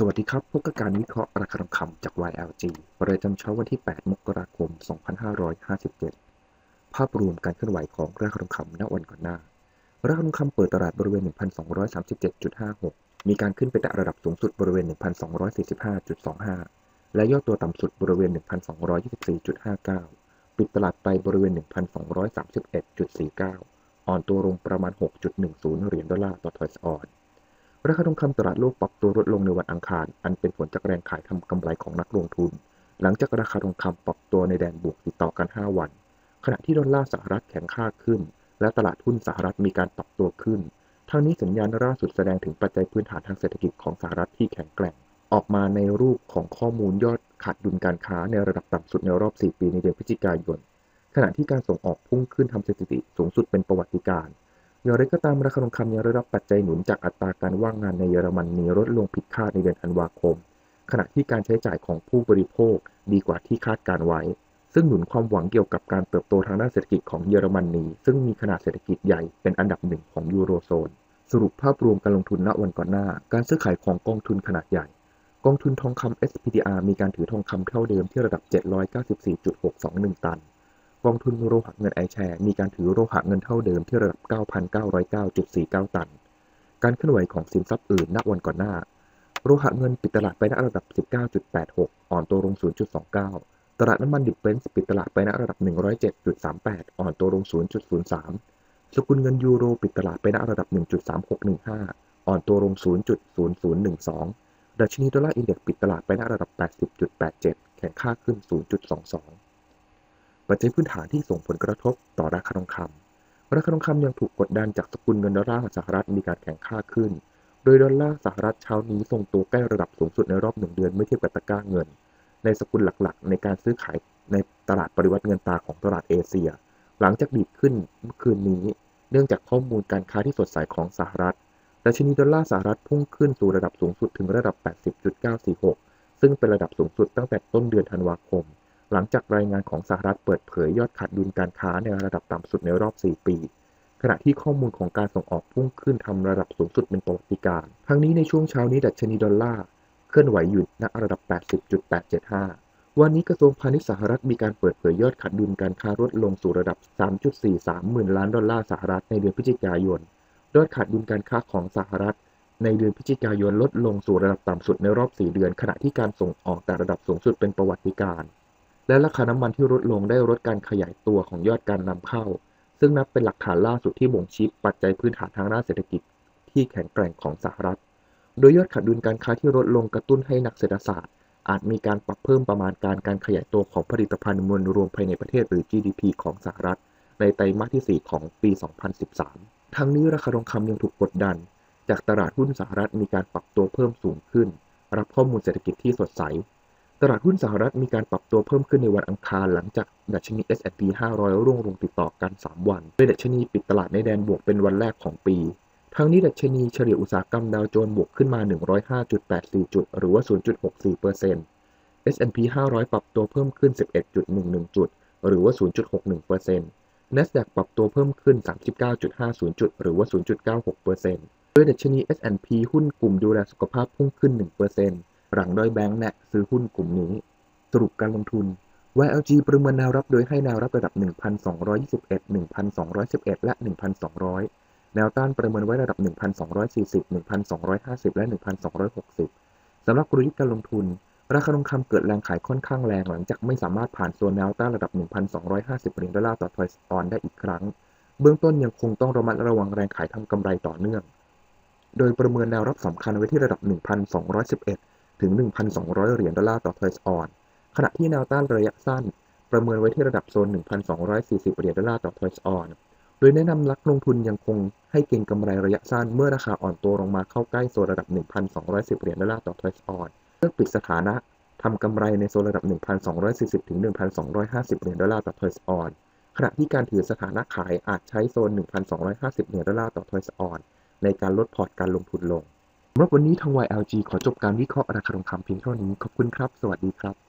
สวัสดีครับ พบกับการวิเคราะห์ราคาทองคำจาก YLG ประจำเช้าวันที่ 8 มกราคม 2557 ภาพรวมการเคลื่อนไหวของราคาทองคำณวันก่อนหน้า ราคาทองคำเปิดตลาดบริเวณ 1,237.56 มีการขึ้นไปแตะระดับสูงสุดบริเวณ 1,245.25 และย่อตัวต่ำสุดบริเวณ 1,224.59 ปิดตลาดไปบริเวณ 1,231.49 อ่อนตัวลงประมาณ 6.10 เหรียญดอลลาร์ต่อทอยส์ออน ราคาทองคำตลาดโลกปรับตัวลดลงในวันอังคาร อันเป็นผลจากแรงขายทำกำไรของนักลงทุน หลังจากราคาทองคำปรับตัวในแดนบวกติดต่อกัน 5 วัน ขณะที่ดอลลาร์สหรัฐแข็งค่าขึ้น และตลาดหุ้นสหรัฐมีการปรับตัวขึ้นทั้งนี้สัญญาณล่าสุดแสดงถึงปัจจัยพื้นฐานทางเศรษฐกิจของสหรัฐที่แข็งแกร่ง ออกมาในรูปของข้อมูลยอดขาดดุลการค้าในระดับต่ำสุดในรอบ 4 ปีในเดือนพฤศจิกายน ขณะที่การส่งออกพุ่งขึ้นทำสถิติสูงสุดเป็นประวัติการณ์ อย่างไรก็ตามราคาทองคำยังได้รับปัจจัยหนุนจากอัตราการว่างงานในเยอรมนีลดลงผิดคาดในเดือนธันวาคม ขณะที่การใช้จ่ายของผู้บริโภคดีกว่าที่คาดการไว้ ซึ่งหนุนความหวังเกี่ยวกับการเติบโตทางด้านเศรษฐกิจของเยอรมนีซึ่งมีขนาดเศรษฐกิจใหญ่เป็นอันดับหนึ่งของยูโรโซน สรุปภาพรวมการลงทุนณวันก่อนหน้า การซื้อขายของกองทุนขนาดใหญ่ กองทุนทองคำ SPDR มีการถือทองคำเท่าเดิมที่ระดับ 794.621 ตัน กองทุนโลหะเงินไอแชร์มีการถือโลหะเงินเท่าเดิมที่ระดับ 9,909.49 ตัน การเคลื่อนไหวของสินทรัพย์อื่นณวันก่อนหน้า โลหะเงินปิดตลาดไปณระดับ 19.86 อ่อนตัวลง 0.29 ตลาดน้ำมันดิบเบรนท์ปิดตลาดไปณระดับ 107.38 อ่อนตัวลง 0.03 สกุลเงินยูโรปิดตลาดไปณระดับ 1.3615 อ่อนตัวลง 0.0012 ดัชนีดอลลาร์อินเด็กซ์ปิดตลาดไปณระดับ 80.87 แข็งค่าขึ้น 0.22 ปัจจัยพื้นฐานที่ส่งผลกระทบต่อราคาทองคำราคาทองคำยังถูกกดดันจากสกุลเงินดอลลาร์สหรัฐมีการแข่งค่าขึ้น โดยดอลลาร์สหรัฐเช้านี้ทรงตัวใกล้ระดับสูงสุดในรอบหนึ่งเดือนเมื่อเทียบกับตะก้าเงิน ในสกุลหลักๆ ในการซื้อขายในตลาดปริวัติเงินตาของตลาดเอเชีย หลังจากดีดขึ้นเมื่อคืนนี้ เนื่องจากข้อมูลการค้าที่สดใสของสหรัฐดัชนีดอลลาร์สหรัฐพุ่งขึ้นสู่ระดับสูงสุดถึงระดับ 80.946 ซึ่งเป็นระดับสูงสุดตั้งแต่ต้นเดือนธันวาคม หลังจากรายงานของสหรัฐเปิดเผยยอดขาดดุลการค้าในระดับต่ำสุดในรอบ 4 ปี ขณะที่ข้อมูลของการส่งออกพุ่งขึ้นทำระดับสูงสุดเป็นประวัติการ ทั้งนี้ในช่วงเช้านี้ดัชนีดอลลาร์เคลื่อนไหวอยู่ณระดับ 80.875 วันนี้กระทรวงพาณิชย์สหรัฐมีการเปิดเผยยอดขาดดุลการค้าลดลงสู่ระดับ 3.43 หมื่นล้านดอลลาร์สหรัฐในเดือนพฤศจิกายน ยอดขาดดุลการค้าของสหรัฐในเดือนพฤศจิกายนลดลงสู่ระดับต่ำสุดในรอบ 4 เดือน ขณะที่การส่งออกแต่ระดับสูงสุดเป็นประวัติการ และราคาน้ำมันที่ลดลงได้ลดการขยายตัวของยอดการนำเข้า ซึ่งนับเป็นหลักฐานล่าสุดที่บ่งชี้ปัจจัยพื้นฐานทางด้านเศรษฐกิจ ที่แข็งแกร่งของสหรัฐ โดยยอดขาดดุลการค้าที่ลดลงกระตุ้นให้นักเศรษฐศาสตร์ อาจมีการปรับเพิ่มประมาณการการขยายตัวของผลิตภัณฑ์มวลรวมภายในประเทศหรือ GDP ของสหรัฐ ในไตรมาสที่ 4 ของปี 2013 ทั้งนี้ราคาทองคำยังถูกกดดัน จากตลาดหุ้นสหรัฐมีการปรับตัวเพิ่มสูงขึ้น รับข้อมูลเศรษฐกิจที่สดใส ตลาดหุ้นสหรัฐมีการปรับตัวเพิ่มขึ้นในวันอังคารหลังจากดัชนี S&P 500 ร่วงลงติดต่อกัน 3 วันโดยดัชนีปิดตลาดในแดนบวกเป็นวันแรกของปี ทั้งนี้ดัชนีเฉลี่ยอุตสาหกรรมดาวโจนส์บวกขึ้นมา 105.84 จุด หรือว่า 0.64% S&P 500 ปรับตัวเพิ่มขึ้น 11.11 จุด หรือว่า 0.61% NASDAQ ปรับตัวเพิ่มขึ้น 39.50 จุด หรือว่า 0.96%โดยดัชนี S&P หุ้นกลุ่มดูแลสุขภาพพุ่งขึ้น 1% หลังด้อยแบงค์แนะซื้อหุ้นกลุ่มนี้ สรุปการลงทุน YLG ประเมินแนวรับโดยให้แนวรับระดับ 1,221 1,211 และ 1,200 แนวต้านประเมินไว้ระดับ 1,240 1,250 และ 1,260 สำหรับกลยุทธ์การลงทุน ราคาทองคำเกิดแรงขายค่อนข้างแรงหลังจากไม่สามารถผ่านโซนแนวต้านระดับ 1,250เหรียญดอลลาร์ต่อทอยออนได้อีกครั้ง เบื้องต้นยังคงต้องระมัดระวังแรงขายทำกำไรต่อเนื่อง โดยประเมินแนวรับสำคัญไว้ที่ระดับ 1,211 ถึง 1,200 เหรียญดอลลาร์ต่อทอยส์ออน ขณะที่แนวต้านระยะสั้น ประเมินไว้ที่ระดับโซน 1,240 เหรียญดอลลาร์ต่อทอยส์ออน โดยแนะนำนักลงทุนยังคงให้เก็งกำไรระยะสั้นเมื่อราคาอ่อนตัวลงมาเข้าใกล้โซนระดับ 1,210 เหรียญดอลลาร์ต่อทอยส์ออนเพื่อปิดสถานะทำกำไรในโซนระดับ 1,240 ถึง 1,250 เหรียญดอลลาร์ต่อทอยส์ออน ขณะที่การถือสถานะขายอาจใช้โซน 1,250 เหรียญดอลลาร์ต่อทอยส์ออน ในการลดพอร์ตการลงทุนลง สำหรับวันนี้ทาง YLG ขอจบการวิเคราะห์ราคาทองคำเพียงเท่านี้ ขอบคุณครับ สวัสดีครับ